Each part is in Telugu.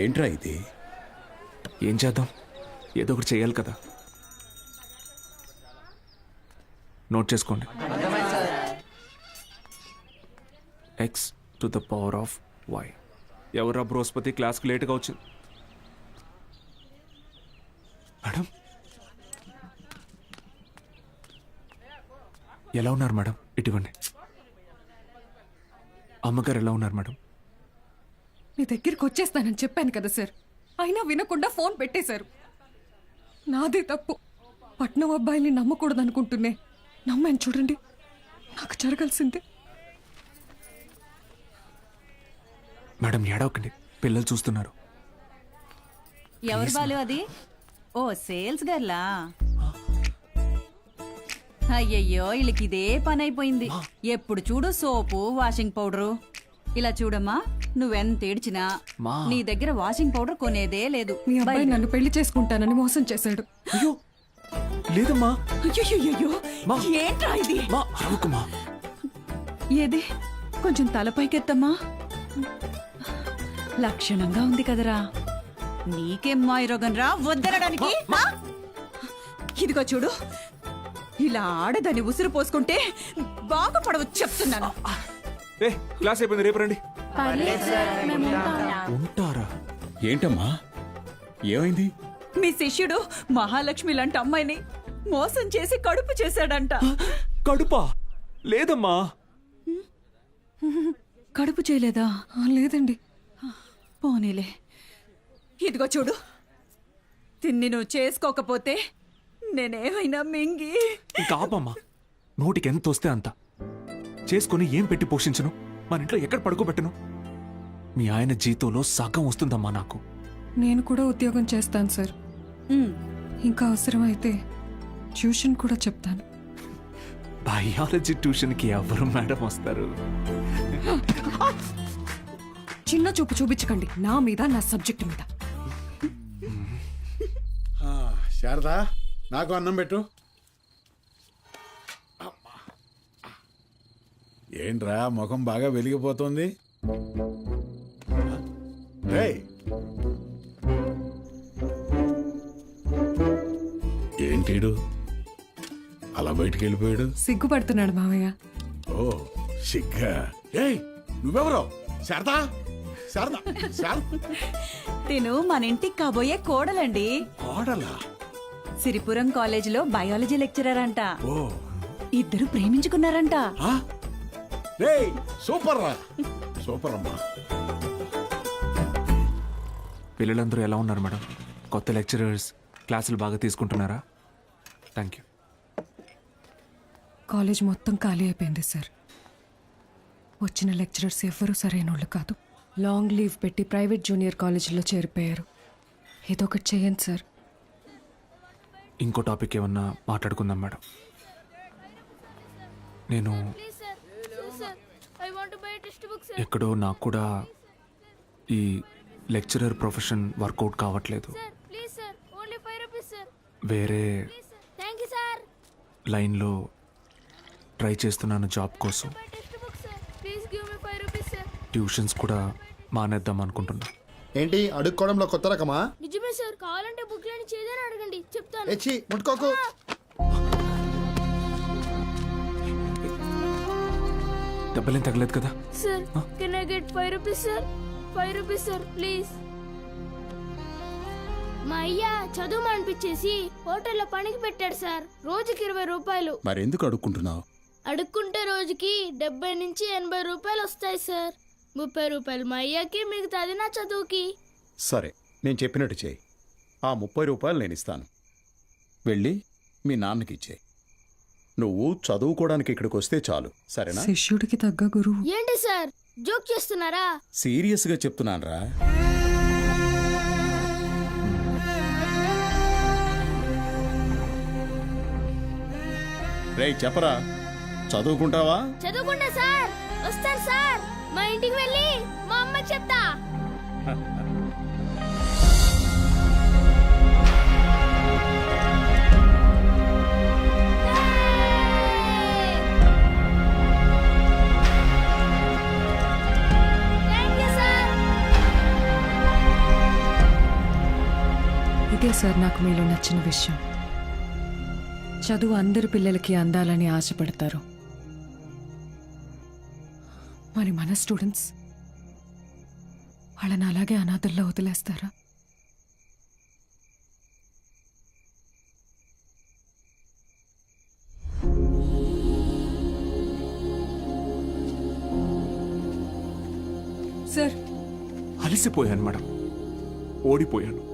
ఏంట్రా ఇది? ఏం చేద్దాం? ఏదో ఒకటి చేయాలి కదా. నోట్ చేసుకోండి. X to the power of Y ఎవరా బృహస్పతి? క్లాస్కి లేట్గా వచ్చింది. మేడం? ఎలా ఉన్నారు మేడం? ఇటువంటి అమ్మగారు ఎలా ఉన్నారు మేడం? మీ దగ్గరికి వచ్చేస్తానని చెప్పాను కదా సార్. అయినా వినకుండా ఫోన్ పెట్టేశారు. నాదే తప్పు. పట్నం అబ్బాయిని నమ్మకూడదు అనుకుంటున్నే నమ్మాను చూడండి. నాకు జరగాల్సిందే. మేడం ఏడవకండి. పిల్లలు చూస్తున్నారు. ఎవరు బాలు అది? ఓ సేల్స్ గర్లా? అయ్యయ్యో వీళ్ళకి ఇదే పని అయిపోయింది. ఎప్పుడు చూడు సోపు వాషింగ్ పౌడరు. ఇలా చూడమ్మా. నువ్వెంత ఏడ్చినా మా. నీ దగ్గర వాషింగ్ పౌడర్ కొనేదే లేదు. మీ అబ్బాయి నన్ను పెళ్ళి చేసుకుంటానని మోసం చేశాడు. అయ్యో లేదమ్మా. అయ్యయ్యయ్యో, మా. ఏంట్రా ఇది? మా అరవకుమా. ఏది? కొంచెం తలపైకెత్తమ్మా లక్షణంగా ఉంది కదరా. నీకేం మాయరోగం రా? వద్దనడానికి? ఇదిగో చూడు. ఇలా ఆడదని ఉసురు పోసుకుంటే బాగుపడవచ్చు చెప్తున్నాను. ఏ క్లాస్ అయిపోయింది రేపు రండి. ఉంటారా? ఏంటమ్మా? ఏమైంది? మీ శిష్యుడు మహాలక్ష్మి లాంటి అమ్మాయిని మోసం చేసి కడుపు చేశాడంట. కడుపా? లేదమ్మా. కడుపు చేయలేదా? లేదండి. పోనీలే. ఇదిగో చూడు. తిన్ని నువ్వు చేసుకోకపోతే నేనేమైనా మింగి. ఇంకా ఆపమ్మా. నోటికి ఎంత వస్తే అంత. చేసుకొని ఏం పెట్టి పోషించను? మన ఇంట్లో ఎక్కడ పడుకోబెట్టను? మీ ఆయన జీతంలో సగం వస్తుందమ్మా నాకు. నేను కూడా ఉద్యోగం చేస్తాను సార్. ఇంకా అవసరమైతే ట్యూషన్ కూడా చెప్తాను. బయాలజీ ట్యూషన్కి ఎవరు మేడం వస్తారు? చిన్న చూపు చూపించకండి. నా మీద నా సబ్జెక్ట్ మీద. ఆ, శారదా నాకు అన్నం పెట్టు. ఏంట్రా ముఖం బాగా వెలిగిపోతుంది. ఏంటీడు అలా బయటికి వెళ్ళిపోయాడు సిగ్గుపడుతున్నాడు మావయ్య. ఓ సిగ్గా? ఏయ్ నువ్వెవరో? శారదా? శారదా? శారద తిను మన ఇంటికి కాబోయే కోడలండి. కోడలా? సిరిపురం కాలేజీలో బయాలజీ లెక్చరర్ అంట. ఓ. ఇద్దరు ప్రేమించుకున్నారంట. సూపర్ రా. సూపర్ అమ్మా. పిల్లలందరూ ఎలా ఉన్నారు మేడం? కొత్త లెక్చరర్స్ క్లాసులు బాగా తీసుకుంటున్నారా? థ్యాంక్ యూ కాలేజ్ మొత్తం ఖాళీ అయిపోయింది సార్. వచ్చిన లెక్చరర్స్ ఎవ్వరూ సరైన వాళ్ళు కాదు. లాంగ్ లీవ్ పెట్టి ప్రైవేట్ జూనియర్ కాలేజీలో చేరిపోయారు. ఏదో ఒకటి చేయండి సార్. ఇంకో టాపిక్ ఏమన్నా మాట్లాడుకుందాం మేడం. నేను ఎక్కడో నాకు కూడా ఈ లెక్చరర్ ప్రొఫెషన్ వర్కౌట్ కావట్లేదు. వేరే. లైన్లో ట్రై చేస్తున్నాను జాబ్ కోసం. ట్యూషన్స్ కూడా మానేద్దాం అనుకుంటున్నా. ఏంటి అడుక్కోవడంలో కొత్త రకమా? నిజమే సార్ కావాలంటే బుక్ లేని చేదని అడగండి. చెప్తాను. ఎచ్చి ముట్టుకోకు. దెబ్బలేం తగలేదు కదా? Sir can I get five rupees sir five rupees sir please మా అయ్య చదువు అనిపించేసి హోటల్లో పనికి పెట్టాడు సార్ రోజుకి ఇరవై రూపాయలు. మరెందుకు అడుక్కుంటున్నావు? అడుక్కుంటే రోజుకి డెబ్బై నుంచి ఎనభై రూపాయలు వస్తాయి సార్ ముప్పై రూపాయలు మా అయ్యకి మిగతాది నా చదువుకి. సరే నేను చెప్పినట్టు చేయి. ఆ ముప్పై రూపాయలు నేను ఇస్తాను. వెళ్ళి మీ నాన్నకి ఇచ్చేయి. నువ్వు చదువుకోవడానికి ఇక్కడికి వస్తే చాలు. సరేనా? శిష్యుడికి తగ్గ గురువు ఏంటి సార్? జోక్ చేస్తున్నారా? సీరియస్గా చెప్తున్నానురా. రేయ్ చెప్పరా? చదువుకుంటావా? చదువుకుంటా సార్. వస్తాను సార్. మా ఇంటికి వెళ్ళి మా అమ్మకి చెప్తా. సార్ నాకు మీలో నచ్చిన విషయం. చదువు అందరి పిల్లలకి అందాలని ఆశపడతారు. మరి మన స్టూడెంట్స్ వాళ్ళని అలాగే అనాథల్లో వదిలేస్తారా? సార్. అలసిపోయాను మేడం. ఓడిపోయాను.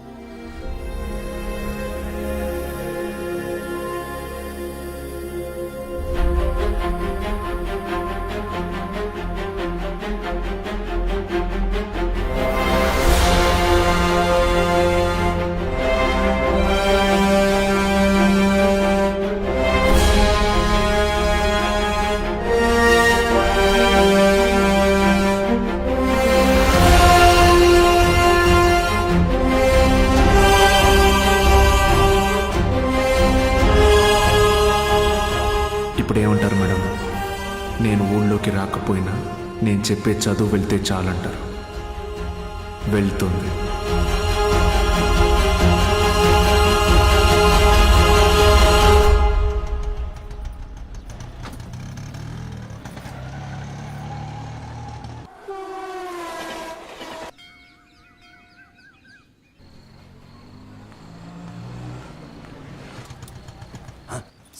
ఏమంటారు మేడం? నేను ఊళ్ళోకి రాకపోయినా నేను చెప్పే చదువు వెళ్తే చాలంటారు. వెళ్తుంది.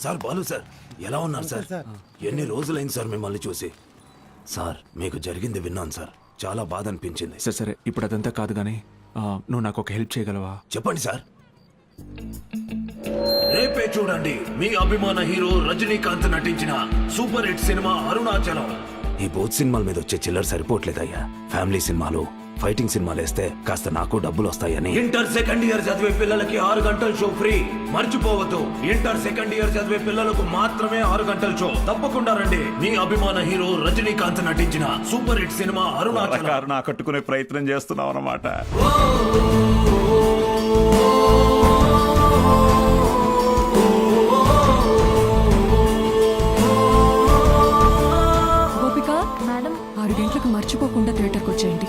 సార్ బాలు సార్ ఎలా ఉన్నారు సార్? ఎన్ని రోజులైంది సార్ మిమ్మల్ని చూసి? సార్ మీకు జరిగింది విన్నాను సార్. చాలా బాధ అనిపించింది. సరే సరే ఇప్పుడు అదంతా కాదు కానీ నువ్వు నాకు ఒక హెల్ప్ చేయగలవా? చెప్పండి సార్. రేపే చూడండి మీ అభిమాన హీరో రజనీకాంత్ నటించిన సూపర్ హిట్ సినిమా అరుణాచలం. ఈ బోత్ సినిమాల మీద వచ్చే చిల్లర సరిపోవట్లేదయ్యా. ఫ్యామిలీ సినిమాలు ఫైటింగ్ సినిమాలు వేస్తే కాస్త నాకు డబ్బులు వస్తాయని. ఇంటర్ సెకండ్ ఇయర్ చదివే పిల్లలకి ఆరు గంటల షో ఫ్రీ. మర్చిపోవద్దు. ఇంటర్ సెకండ్ ఇయర్ చదివే పిల్లలకు మాత్రమే ఆరు గంటల షో. తప్పకుండా రండి. మీ అభిమాన హీరో రజనీకాంత్ నటించిన సూపర్ హిట్ సినిమా అరుణాచలం. కట్టుకునే ప్రయత్నం చేస్తున్నాం అన్నమాట గోపిక మేడం ఆరు గంటలకు మర్చిపోకుండా థియేటర్కి వచ్చేయండి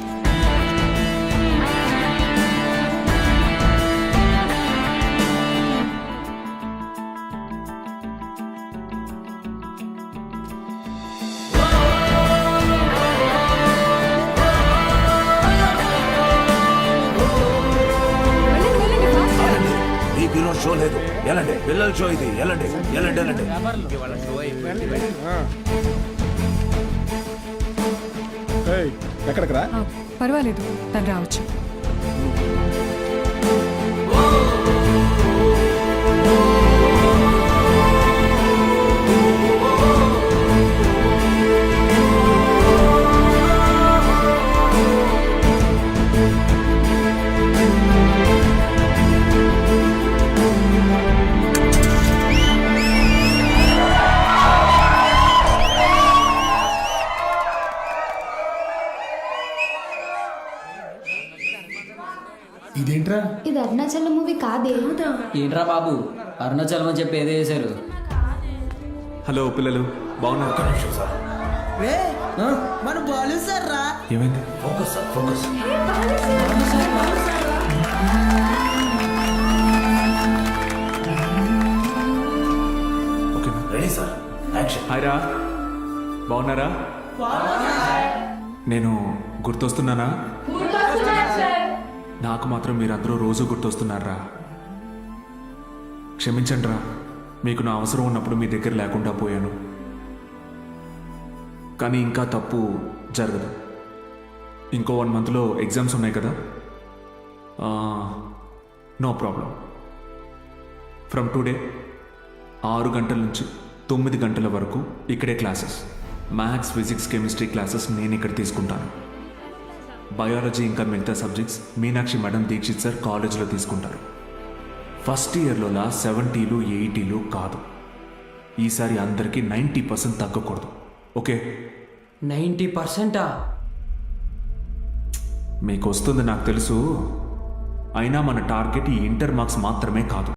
ఎలాంటి పిల్లల షో ఇది. ఎలాంటి ఎలాంటి ఎలాంటి ఏయ్, ఎక్కడికి రా? పర్వాలేదు తను రావచ్చు. ఇదేంట్రా? ఇది అరుణాచలం మూవీ కాదే. ఏంట్రా బాబు? అరుణాచలం అని చెప్పి ఏదో చేశారు. హలో పిల్లలు బాగున్నారు? మన బాలు సార్. రా ఏమైంది? Focus sir focus. ఓకేనా? Ready sir. యాక్షన్. హాయ్ రా బాగున్నారా? నేను గుర్తొస్తున్నానా? నాకు మాత్రం మీరందరూ రోజు గుర్తొస్తున్నారా క్షమించండి రా మీకు నా అవసరం ఉన్నప్పుడు మీ దగ్గర లేకుండా పోయాను. కానీ ఇంకా తప్పు జరగదు. ఇంకో వన్ మంత్లో ఎగ్జామ్స్ ఉన్నాయి కదా? No problem. ఫ్రమ్ టుడే ఆరు గంటల నుంచి తొమ్మిది గంటల వరకు ఇక్కడే classes. Maths physics chemistry classes నేను ఇక్కడ తీసుకుంటాను. బయాలజీ ఇంకా మిగతా subjects Meenakshi madam Dixit sir కాలేజ్లో తీసుకుంటారు. ఫస్ట్ ఇయర్లోలా సెవెంటీలు ఎయిటీలు కాదు. ఈసారి అందరికీ నైంటీ పర్సెంట్ తగ్గకూడదు. ఓకే? నైంటీ పర్సెంటా? మీకు వస్తుంది నాకు తెలుసు. అయినా మన టార్గెట్ ఈ ఇంటర్ మార్క్స్ మాత్రమే కాదు.